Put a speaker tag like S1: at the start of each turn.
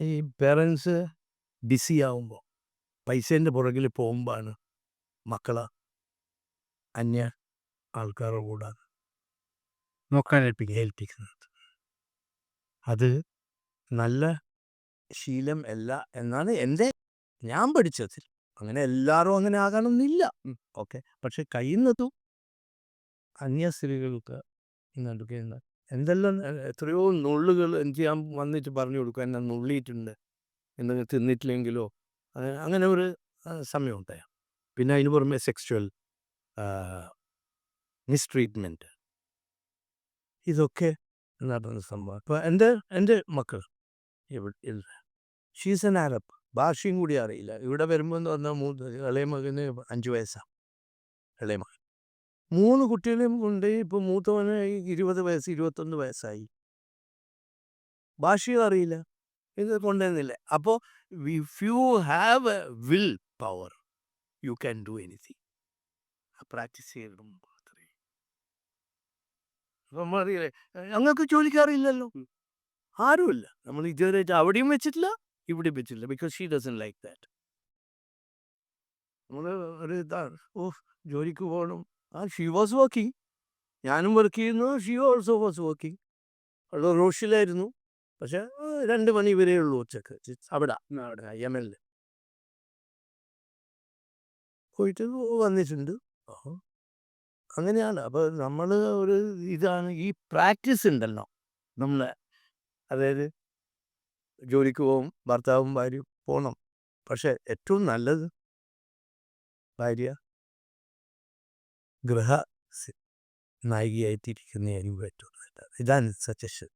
S1: ഈ parents BC ആവുമ്പോൾ പൈസേന്റെ പുറകിൽ പോകുമ്പോഴാണ് മക്കളെ അന്യ ആൾക്കാരുടെ കൂടെ നോക്കാൻ ഏൽപ്പിക്കുക ഏൽപ്പിക്കുന്നത് അത് നല്ല ശീലം അല്ല എന്നാണ് എന്റെ ഞാൻ പഠിച്ചതിൽ. അങ്ങനെ എല്ലാവരും അങ്ങനെ ആകണമെന്നില്ല ഓക്കെ പക്ഷെ കഴിയുന്നതും അന്യ സ്ത്രീകൾക്ക് നടുക്കുന്ന എന്തെല്ലാം എത്രയോ നുള്ളുകൾ എനിക്ക് ഞാൻ വന്നിട്ട് പറഞ്ഞു കൊടുക്കും. എന്നെ നുള്ളിയിട്ടുണ്ട്. എന്തെങ്കിലും തിന്നിട്ടില്ലെങ്കിലോ അങ്ങനെ ഒരു ആ, സമയം ഉണ്ടായ. പിന്നെ അതിന് പുറമെ സെക്സ്വൽ മിസ്ട്രീറ്റ്മെന്റ് ഇതൊക്കെ നടന്ന സംഭവം. ഇപ്പോൾ എന്റെ എന്റെ മക്കൾ ഷീസ് എൻ ആരബ് ഭാഷയും കൂടി അറിയില്ല. ഇവിടെ വരുമ്പോൾ എന്ന് പറഞ്ഞാൽ മൂന്ന് ഇളയ മകന് അഞ്ച് വയസ്സാണ് ഇളയ മകൻ. മൂന്ന് കുട്ടികളെയും കൊണ്ട് ഇപ്പോൾ മൂത്തവന് ഇരുപത് വയസ്സ് ഇരുപത്തൊന്ന് വയസ്സായി. ഭാഷയും അറിയില്ല. ഇത് കൊണ്ടുവന്നില്ല അപ്പോൾ if you have a will power you can do anything practice ചെയ്യണം മാത്രമേ. അപ്പം അറിയില്ലേ? ഞങ്ങൾക്ക് ജോലിക്ക് അറിയില്ലല്ലോ. ആരുമില്ല. നമ്മൾ ഇതുവരെ അവിടെയും വെച്ചിട്ടില്ല ഇവിടെയും വെച്ചിട്ടില്ല. Because she doesn't like that നമ്മൾ ഒരു ഇതാണ് ഓ ജോലിക്ക് പോകണം. ആ വാസ് വർക്കിംഗ് ഞാനും വർക്ക് ചെയ്യുന്നു ഷീ ഓൾസോ വാസ് വർക്കിംഗ് അവിടെ റോഷിലായിരുന്നു. പക്ഷെ രണ്ട് മണി വരെ ഉള്ളൂ ഉച്ചയ്ക്ക്. അവിടെ അവിടെ എൽ പോയിട്ട് വന്നിട്ടുണ്ട്. അങ്ങനെയാണ്. അപ്പോൾ നമ്മൾ ഒരു ഇതാണ് ഈ പ്രാക്ടീസ് ഉണ്ടല്ലോ. നമ്മളെ അതായത് ജോലിക്ക് പോകും ഭർത്താവും ഭാര്യയും പോകണം പക്ഷെ ഏറ്റവും നല്ലത് ഭാര്യ ഗൃഹ നല്ലത്. ഇതാണ് സജഷൻ.